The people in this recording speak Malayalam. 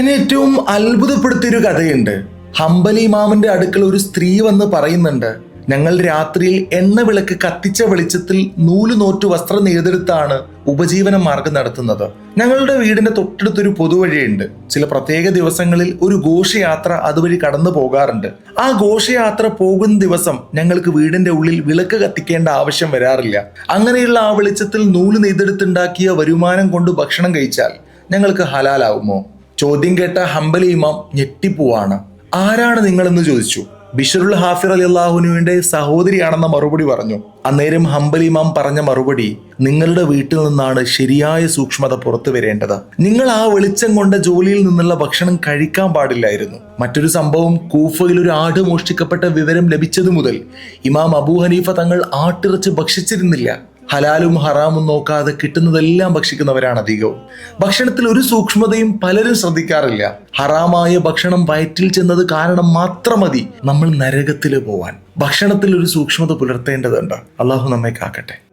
എന്നെ ഏറ്റവും അത്ഭുതപ്പെടുത്തിയൊരു കഥയുണ്ട്. ഹംബലി മാമന്റെ അടുക്കൽ ഒരു സ്ത്രീ വന്ന് പറയുന്നുണ്ട് ഞങ്ങൾ രാത്രിയിൽ എണ്ണ വിളക്ക് കത്തിച്ച വെളിച്ചത്തിൽ നൂൽ നോറ്റ് വസ്ത്രം നെയ്തെടുത്താണ് ഉപജീവന മാർഗം നടത്തുന്നത്. ഞങ്ങളുടെ വീടിന്റെ തൊട്ടടുത്തൊരു പൊതുവഴിയുണ്ട്. ചില പ്രത്യേക ദിവസങ്ങളിൽ ഒരു ഘോഷയാത്ര അതുവഴി കടന്നു പോകാറുണ്ട്. ആ ഘോഷയാത്ര പോകുന്ന ദിവസം ഞങ്ങൾക്ക് വീടിന്റെ ഉള്ളിൽ വിളക്ക് കത്തിക്കേണ്ട ആവശ്യം വരാറില്ല. അങ്ങനെയുള്ള ആ വെളിച്ചത്തിൽ നൂൽ നെയ്തെടുത്തുണ്ടാക്കിയ വരുമാനം കൊണ്ട് ഭക്ഷണം കഴിച്ചാൽ ഞങ്ങൾക്ക് ഹലാലാവുമോ? ചോദ്യം കേട്ട ഹംബലി ഇമാം ഞെട്ടിപ്പോവാണ്. ആരാണ് നിങ്ങളെന്ന് ചോദിച്ചു. ബിഷറുൽ ഹാഫിർ അലി അള്ളാഹുനുവിന്റെ സഹോദരിയാണെന്ന മറുപടി പറഞ്ഞു. അന്നേരം ഹംബലി ഇമാം പറഞ്ഞ മറുപടി നിങ്ങളുടെ വീട്ടിൽ നിന്നാണ് ശരിയായ സൂക്ഷ്മത പുറത്തു വരേണ്ടത്. നിങ്ങൾ ആ വെളിച്ചം കൊണ്ട ജോലിയിൽ നിന്നുള്ള ഭക്ഷണം കഴിക്കാൻ പാടില്ലായിരുന്നു. മറ്റൊരു സംഭവം കൂഫയിൽ ഒരു ആട് മോഷ്ടിക്കപ്പെട്ട വിവരം ലഭിച്ചതു മുതൽ ഇമാം അബൂ ഹനീഫ തങ്ങൾ ആട്ടിറച്ച് ഭക്ഷിച്ചിരുന്നില്ല. ഹലാലും ഹറാമും നോക്കാതെ കിട്ടുന്നതെല്ലാം ഭക്ഷിക്കുന്നവരാണ് അധികവും. ഭക്ഷണത്തിൽ ഒരു സൂക്ഷ്മതയും പലരും ശ്രദ്ധിക്കാറില്ല. ഹറാമായ ഭക്ഷണം വയറ്റിൽ ചെന്നത് കാരണം മാത്രം മതി നമ്മൾ നരകത്തിൽ പോവാൻ. ഭക്ഷണത്തിൽ ഒരു സൂക്ഷ്മത പുലർത്തേണ്ടതുണ്ട്. അള്ളാഹു നമ്മെ കാക്കട്ടെ.